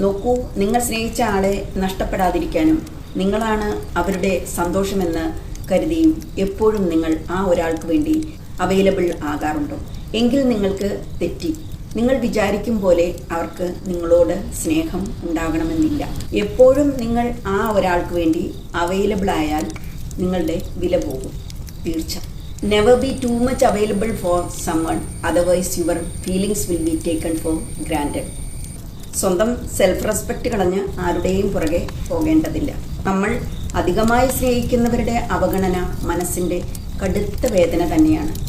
നോക്കൂ നിങ്ങൾ സ്നേഹിച്ച ആളെ നഷ്ടപ്പെടാതിരിക്കാനും നിങ്ങളാണ് അവരുടെ സന്തോഷമെന്ന് കരുതിയും എപ്പോഴും നിങ്ങൾ ആ ഒരാൾക്ക് വേണ്ടി അവൈലബിൾ ആകാറുണ്ടോ? എങ്കിൽ നിങ്ങൾക്ക് തെറ്റി. നിങ്ങൾ വിചാരിക്കും പോലെ അവർക്ക് നിങ്ങളോട് സ്നേഹം ഉണ്ടാകണമെന്നില്ല. എപ്പോഴും നിങ്ങൾ ആ ഒരാൾക്ക് വേണ്ടി അവൈലബിൾ ആയാൽ നിങ്ങളുടെ വില പോകും. തീർച്ച. Never be too much available for someone otherwise your feelings will be taken for granted സ്വന്തം സെൽഫ് റെസ്പെക്റ്റ് കളഞ്ഞ് ആരുടെയും പുറകെ പോകേണ്ടതില്ല. നമ്മൾ അധികമായി സ്നേഹിക്കുന്നവരുടെ അവഗണന മനസ്സിന്റെ കടുത്ത വേദന തന്നെയാണ്.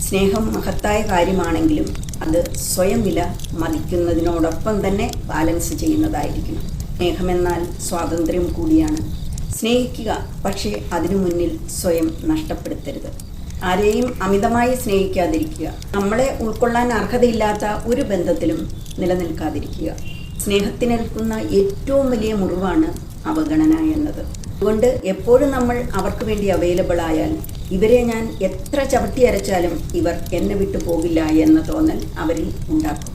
സ്നേഹം മഹത്തായ കാര്യമാണെങ്കിലും അത് സ്വയം വില മതിക്കുന്നതിനോടൊപ്പം തന്നെ ബാലൻസ് ചെയ്യുന്നതായിരിക്കും സ്നേഹമെന്നാൽ സ്വാതന്ത്ര്യം കൂടിയാണ്. സ്നേഹിക്കുക പക്ഷേ അതിനു മുന്നിൽ സ്വയം നഷ്ടപ്പെടുത്തരുത്. ആരെയും അമിതമായി സ്നേഹിക്കാതിരിക്കുക. നമ്മളെ ഉൾക്കൊള്ളാൻ അർഹതയില്ലാത്ത ഒരു ബന്ധത്തിലും നിലനിൽക്കാതിരിക്കുക. സ്നേഹത്തിനേൽക്കുന്ന ഏറ്റവും വലിയ മുറിവാണ് അവഗണന എന്നത്. അതുകൊണ്ട് എപ്പോഴും നമ്മൾ അവർക്ക് വേണ്ടി അവൈലബിൾ ആയാൽ ഇവരെ ഞാൻ എത്ര ചവിട്ടി അരച്ചാലും ഇവർ എന്നെ വിട്ടു പോകില്ല എന്ന തോന്നൽ അവരിൽ ഉണ്ടാക്കും.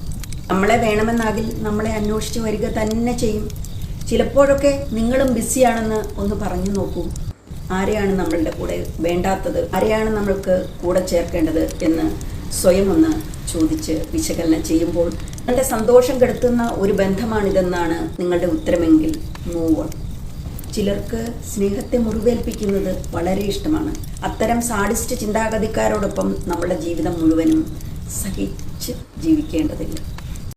നമ്മളെ വേണമെന്നാകിൽ നമ്മളെ അന്വേഷിച്ച് വരിക തന്നെ ചെയ്യും. ചിലപ്പോഴൊക്കെ നിങ്ങളും ബിസിയാണെന്ന് ഒന്ന് പറഞ്ഞു നോക്കൂ. ആരെയാണ് നമ്മളുടെ കൂടെ വേണ്ടാത്തത്? ആരെയാണ് നമ്മൾക്ക് കൂടെ ചേർക്കേണ്ടത് എന്ന് സ്വയം ഒന്ന് ചോദിച്ച് വിശകലനം ചെയ്യുമ്പോൾ നിങ്ങളുടെ സന്തോഷം കെടുത്തുന്ന ഒരു ബന്ധമാണിതെന്നാണ് നിങ്ങളുടെ ഉത്തരമെങ്കിൽ മൂവ് ഓൺ ചിലർക്ക് സ്നേഹത്തെ മുറിവേൽപ്പിക്കുന്നത് വളരെ ഇഷ്ടമാണ്. അത്തരം സാഡിസ്റ്റ് ചിന്താഗതിക്കാരോടൊപ്പം നമ്മുടെ ജീവിതം മുഴുവനും സഹിച്ച് ജീവിക്കേണ്ടതില്ല.